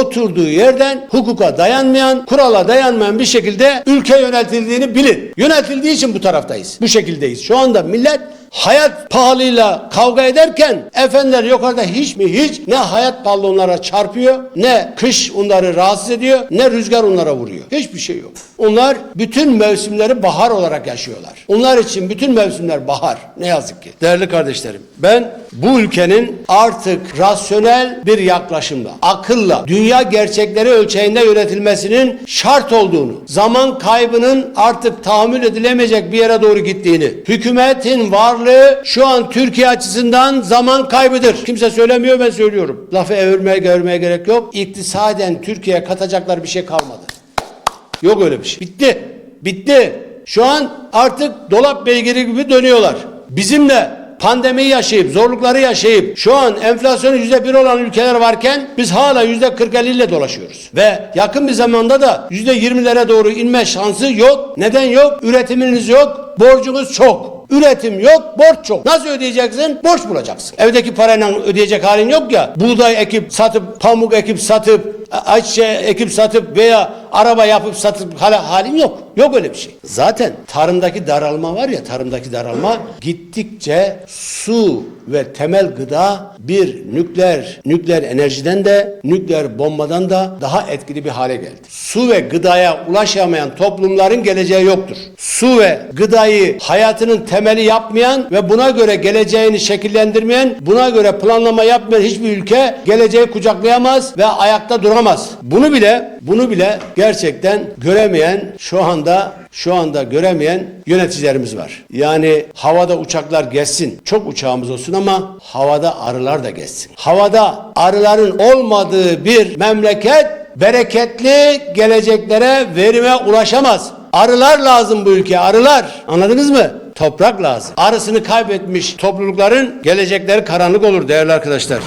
oturduğu yerden hukuka dayanmayan, kurala dayanmayan bir şekilde ülke yönetildiğini bilin. Yönetildiği için bu taraftayız. Bu şekildeyiz. Şu anda millet hayat pahalıyla kavga ederken efendiler yukarıda hiç mi hiç ne hayat pahalı onlara çarpıyor ne kış onları rahatsız ediyor ne rüzgar onlara vuruyor. Hiçbir şey yok. Onlar bütün mevsimleri bahar olarak yaşıyorlar. Onlar için bütün mevsimler bahar. Ne yazık ki. Değerli kardeşlerim ben bu ülkenin artık rasyonel bir yaklaşımla, akılla, dünya gerçekleri ölçeğinde yönetilmesinin şart olduğunu, zaman kaybının artık tahammül edilemeyecek bir yere doğru gittiğini, hükümetin varlığı şu an Türkiye açısından zaman kaybıdır. Kimse söylemiyor ben söylüyorum. Lafı evirmeye gevirmeye gerek yok. İktisaden Türkiye'ye katacaklar bir şey kalmadı. Yok öyle bir şey. Bitti. Bitti. Şu an artık dolap beygiri gibi dönüyorlar. Bizimle pandemiyi yaşayıp, zorlukları yaşayıp şu an enflasyonu yüzde bir olan ülkeler varken biz hala yüzde 40 ile dolaşıyoruz. Ve yakın bir zamanda da yüzde yirmilere doğru inme şansı yok. Neden yok? Üretiminiz yok, borcunuz çok. Üretim yok, borç çok. Nasıl ödeyeceksin? Borç bulacaksın. Evdeki parayla ödeyecek halin yok ya. Buğday ekip satıp, pamuk ekip satıp, ayçiçeği ekip satıp veya araba yapıp satıp hala halin yok. Yok öyle bir şey. Zaten tarımdaki daralma var ya tarımdaki daralma gittikçe su ve temel gıda bir nükleer nükleer enerjiden de nükleer bombadan da daha etkili bir hale geldi. Su ve gıdaya ulaşamayan toplumların geleceği yoktur. Su ve gıdayı hayatının temeli yapmayan ve buna göre geleceğini şekillendirmeyen, buna göre planlama yapmayan hiçbir ülke geleceği kucaklayamaz ve ayakta duramaz. Bunu bile bunu bile gerçekten göremeyen şu anda şu anda göremeyen yöneticilerimiz var. Yani havada uçaklar geçsin. Çok uçağımız olsun ama havada arılar da geçsin. Havada arıların olmadığı bir memleket bereketli geleceklere, verime ulaşamaz. Arılar lazım bu ülkeye, arılar. Anladınız mı? Toprak lazım. Arısını kaybetmiş toplulukların gelecekleri karanlık olur değerli arkadaşlar.